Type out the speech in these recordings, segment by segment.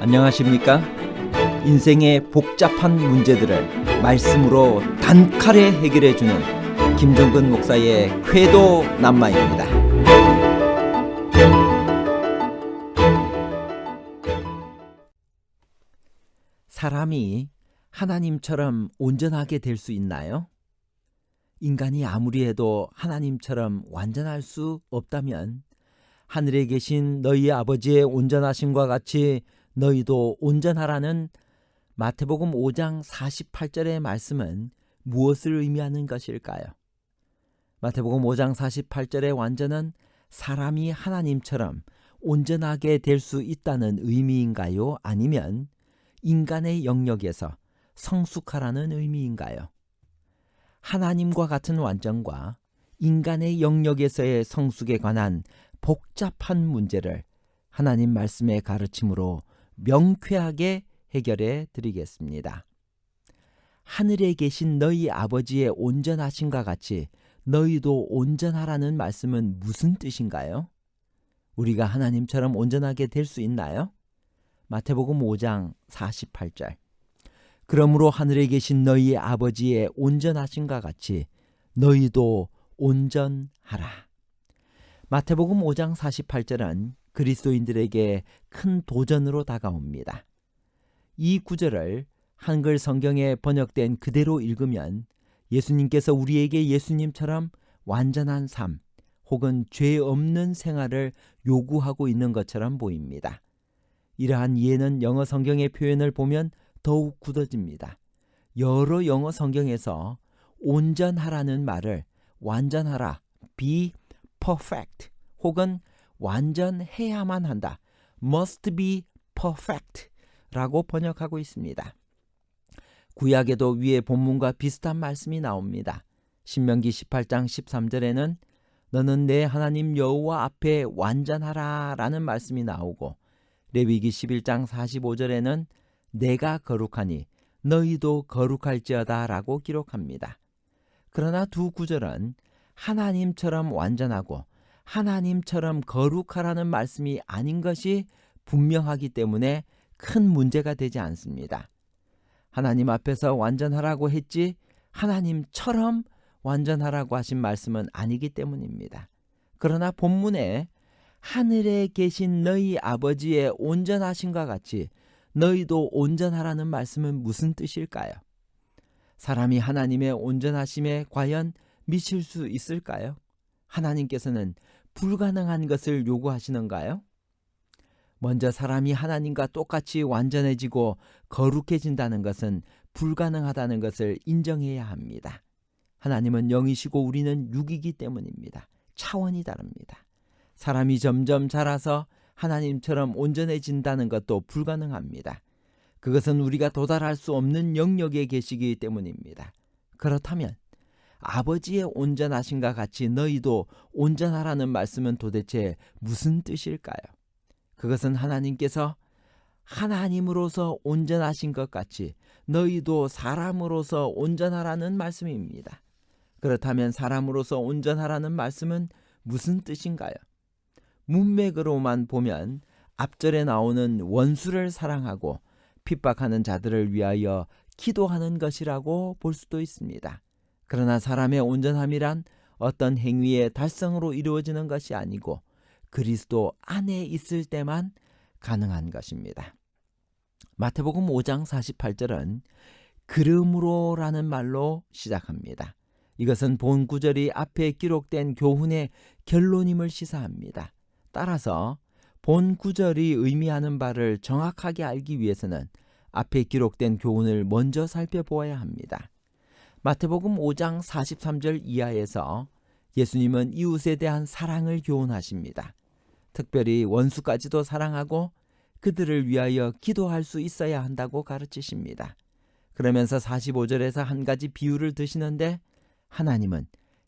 안녕하십니까? 인생의 복잡한 문제들을 말씀으로 단칼에 해결해 주는 김종근 목사의 쾌도 남마입니다. 사람이 하나님처럼 온전하게 될 수 있나요? 인간이 아무리 해도 하나님처럼 완전할 수 없다면 하늘에 계신 너희 아버지의 온전하심과 같이 너희도 온전하라는 마태복음 5장 48절의 말씀은 무엇을 의미하는 것일까요? 마태복음 5장 48절의 완전은 사람이 하나님처럼 온전하게 될 수 있다는 의미인가요? 아니면 인간의 영역에서 성숙하라는 의미인가요? 하나님과 같은 완전과 인간의 영역에서의 성숙에 관한 복잡한 문제를 하나님 말씀의 가르침으로 명쾌하게 해결해 드리겠습니다. 하늘에 계신 너희 아버지의 온전하심과 같이 너희도 온전하라는 말씀은 무슨 뜻인가요? 우리가 하나님처럼 온전하게 될 수 있나요? 마태복음 5장 48절. 그러므로 하늘에 계신 너희 아버지의 온전하심과 같이 너희도 온전하라. 마태복음 5장 48절은 그리스도인들에게 큰 도전으로 다가옵니다. 이 구절을 한글 성경에 번역된 그대로 읽으면 예수님께서 우리에게 예수님처럼 완전한 삶 혹은 죄 없는 생활을 요구하고 있는 것처럼 보입니다. 이러한 이해는 영어 성경의 표현을 보면 더욱 굳어집니다. 여러 영어 성경에서 온전하라는 말을 완전하라, be perfect 혹은 완전해야만 한다, must be perfect 라고 번역하고 있습니다. 구약에도 위의 본문과 비슷한 말씀이 나옵니다. 신명기 18장 13절에는 너는 내 하나님 여호와 앞에 완전하라 라는 말씀이 나오고 레위기 11장 45절에는 내가 거룩하니 너희도 거룩할지어다 라고 기록합니다. 그러나 두 구절은 하나님처럼 완전하고 하나님처럼 거룩하라는 말씀이 아닌 것이 분명하기 때문에 큰 문제가 되지 않습니다. 하나님 앞에서 완전하라고 했지 하나님처럼 완전하라고 하신 말씀은 아니기 때문입니다. 그러나 본문에 하늘에 계신 너희 아버지의 온전하심과 같이 너희도 온전하라는 말씀은 무슨 뜻일까요? 사람이 하나님의 온전하심에 과연 미칠 수 있을까요? 하나님께서는 불가능한 것을 요구하시는가요? 먼저 사람이 하나님과 똑같이 완전해지고 거룩해진다는 것은 불가능하다는 것을 인정해야 합니다. 하나님은 영이시고 우리는 육이기 때문입니다. 차원이 다릅니다. 사람이 점점 자라서 하나님처럼 온전해진다는 것도 불가능합니다. 그것은 우리가 도달할 수 없는 영역에 계시기 때문입니다. 그렇다면 아버지의 온전하심과 같이 너희도 온전하라는 말씀은 도대체 무슨 뜻일까요? 그것은 하나님께서 하나님으로서 온전하신 것 같이 너희도 사람으로서 온전하라는 말씀입니다. 그렇다면 사람으로서 온전하라는 말씀은 무슨 뜻인가요? 문맥으로만 보면 앞절에 나오는 원수를 사랑하고 핍박하는 자들을 위하여 기도하는 것이라고 볼 수도 있습니다. 그러나 사람의 온전함이란 어떤 행위의 달성으로 이루어지는 것이 아니고 그리스도 안에 있을 때만 가능한 것입니다. 마태복음 5장 48절은 그름으로라는 말로 시작합니다. 이것은 본 구절이 앞에 기록된 교훈의 결론임을 시사합니다. 따라서 본 구절이 의미하는 바를 정확하게 알기 위해서는 앞에 기록된 교훈을 먼저 살펴보아야 합니다. 마태복음 5장 43절 이하에서 예수님은 이웃에 대한 사랑을 교훈하십니다. 특별히 원수까지도 사랑하고 그들을 위하여 기도할 수 있어야 한다고 가르치십니다. 그러면서 45절에서 한 가지 비유를 드시는데 하나님은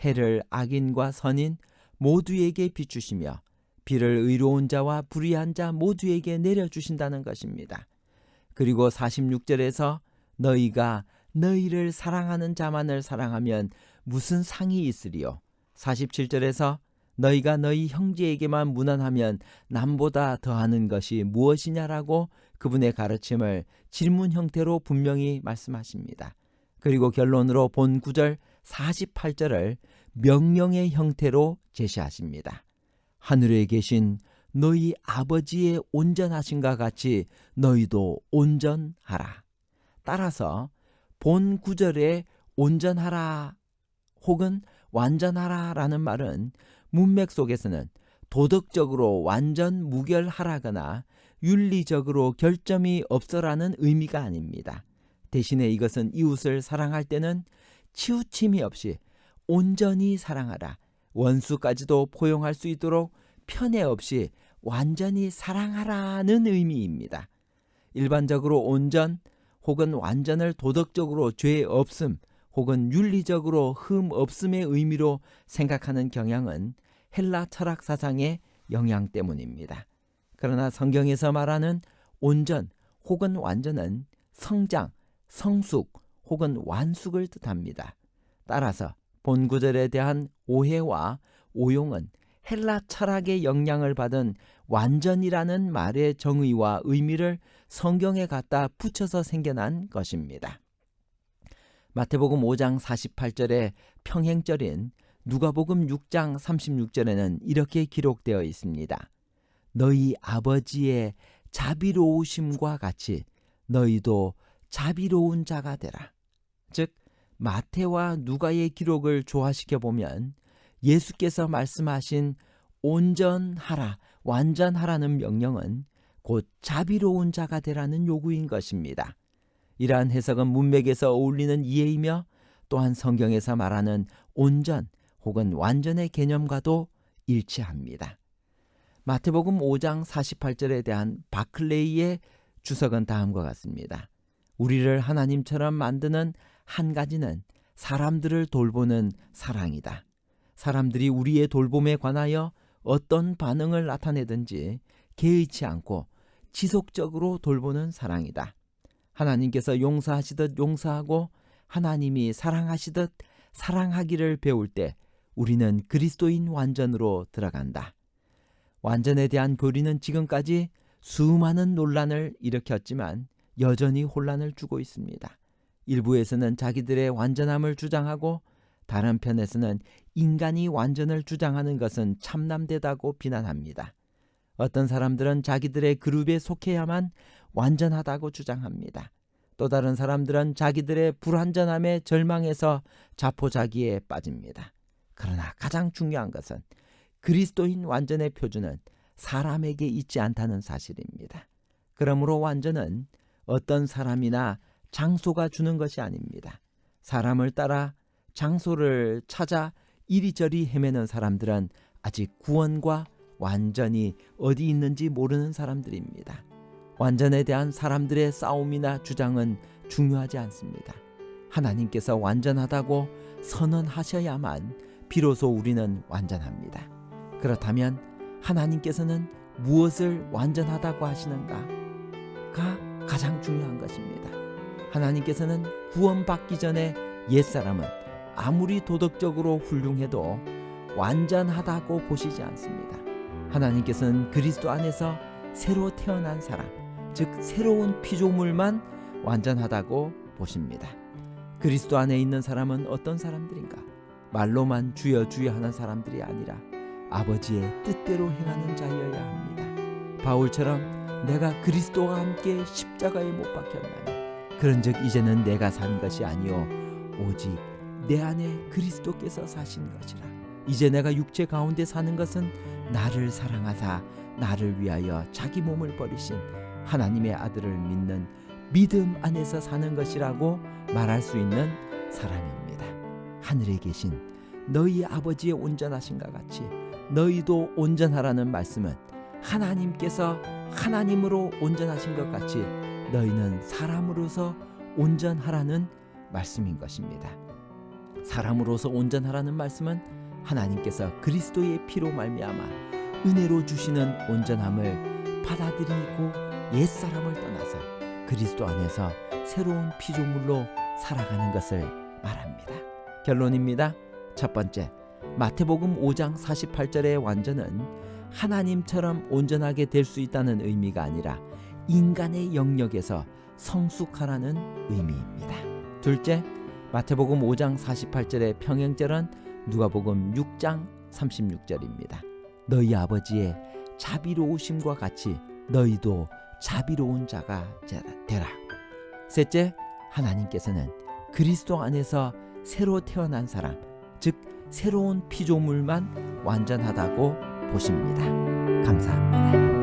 해를 악인과 선인 모두에게 비추시며 비를 의로운 자와 불의한 자 모두에게 내려주신다는 것입니다. 그리고 46절에서 너희가 너희를 사랑하는 자만을 사랑하면 무슨 상이 있으리요? 47절에서 너희가 너희 형제에게만 무난하면 남보다 더하는 것이 무엇이냐라고 그분의 가르침을 질문 형태로 분명히 말씀하십니다. 그리고 결론으로 본 9절 48절을 명령의 형태로 제시하십니다. 하늘에 계신 너희 아버지의 온전하신가 같이 너희도 온전하라. 따라서 본 구절에 온전하라 혹은 완전하라 라는 말은 문맥 속에서는 도덕적으로 완전 무결하라거나 윤리적으로 결점이 없어라는 의미가 아닙니다. 대신에 이것은 이웃을 사랑할 때는 치우침이 없이 온전히 사랑하라. 원수까지도 포용할 수 있도록 편애 없이 완전히 사랑하라는 의미입니다. 일반적으로 온전 혹은 완전을 도덕적으로 죄 없음 혹은 윤리적으로 흠 없음의 의미로 생각하는 경향은 헬라 철학 사상의 영향 때문입니다. 그러나 성경에서 말하는 온전 혹은 완전은 성장, 성숙 혹은 완숙을 뜻합니다. 따라서 본 구절에 대한 오해와 오용은 헬라 철학의 영향을 받은 완전이라는 말의 정의와 의미를 성경에 갖다 붙여서 생겨난 것입니다. 마태복음 5장 48절의 평행절인 누가복음 6장 36절에는 이렇게 기록되어 있습니다. 너희 아버지의 자비로우심과 같이 너희도 자비로운 자가 되라. 즉 마태와 누가의 기록을 조화시켜 보면 예수께서 말씀하신 온전하라, 완전하라는 명령은 곧 자비로운 자가 되라는 요구인 것입니다. 이러한 해석은 문맥에서 어울리는 이해이며 또한 성경에서 말하는 온전 혹은 완전의 개념과도 일치합니다. 마태복음 5장 48절에 대한 바클레이의 주석은 다음과 같습니다. 우리를 하나님처럼 만드는 한 가지는 사람들을 돌보는 사랑이다. 사람들이 우리의 돌봄에 관하여 어떤 반응을 나타내든지 개의치 않고 지속적으로 돌보는 사랑이다. 하나님께서 용서하시듯 용서하고 하나님이 사랑하시듯 사랑하기를 배울 때 우리는 그리스도인 완전으로 들어간다. 완전에 대한 교리는 지금까지 수많은 논란을 일으켰지만 여전히 혼란을 주고 있습니다. 일부에서는 자기들의 완전함을 주장하고 다른 편에서는 인간이 완전을 주장하는 것은 참남되다고 비난합니다. 어떤 사람들은 자기들의 그룹에 속해야만 완전하다고 주장합니다. 또 다른 사람들은 자기들의 불완전함에 절망해서 자포자기에 빠집니다. 그러나 가장 중요한 것은 그리스도인 완전의 표준은 사람에게 있지 않다는 사실입니다. 그러므로 완전은 어떤 사람이나 장소가 주는 것이 아닙니다. 사람을 따라 장소를 찾아 이리저리 헤매는 사람들은 아직 구원과 완전히 어디 있는지 모르는 사람들입니다. 완전에 대한 사람들의 싸움이나 주장은 중요하지 않습니다. 하나님께서 완전하다고 선언하셔야만 비로소 우리는 완전합니다. 그렇다면 하나님께서는 무엇을 완전하다고 하시는가가 가장 중요한 것입니다. 하나님께서는 구원받기 전에 옛사람은 아무리 도덕적으로 훌륭해도 완전하다고 보시지 않습니다. 하나님께서는 그리스도 안에서 새로 태어난 사람, 즉 새로운 피조물만 완전하다고 보십니다. 그리스도 안에 있는 사람은 어떤 사람들인가? 말로만 주여 주여 하는 사람들이 아니라 아버지의 뜻대로 행하는 자여야 합니다. 바울처럼 내가 그리스도와 함께 십자가에 못 박혔나니 그런즉 이제는 내가 산 것이 아니요 오직 내 안에 그리스도께서 사신 것이라. 이제 내가 육체 가운데 사는 것은 나를 사랑하사 나를 위하여 자기 몸을 버리신 하나님의 아들을 믿는 믿음 안에서 사는 것이라고 말할 수 있는 사람입니다. 하늘에 계신 너희 아버지의 온전하신가 같이 너희도 온전하라는 말씀은 하나님께서 하나님으로 온전하신 것 같이 너희는 사람으로서 온전하라는 말씀인 것입니다. 사람으로서 온전하라는 말씀은 하나님께서 그리스도의 피로 말미암아 은혜로 주시는 온전함을 받아들이고 옛 사람을 떠나서 그리스도 안에서 새로운 피조물로 살아가는 것을 말합니다. 결론입니다. 첫 번째, 마태복음 5장 48절의 완전은 하나님처럼 온전하게 될 수 있다는 의미가 아니라 인간의 영역에서 성숙하라는 의미입니다. 둘째, 마태복음 5장 48절의 평행절은 누가복음 6장 36절입니다. 너희 아버지의 자비로우심과 같이 너희도 자비로운 자가 되라. 셋째, 하나님께서는 그리스도 안에서 새로 태어난 사람, 즉 새로운 피조물만 완전하다고 보십니다. 감사합니다.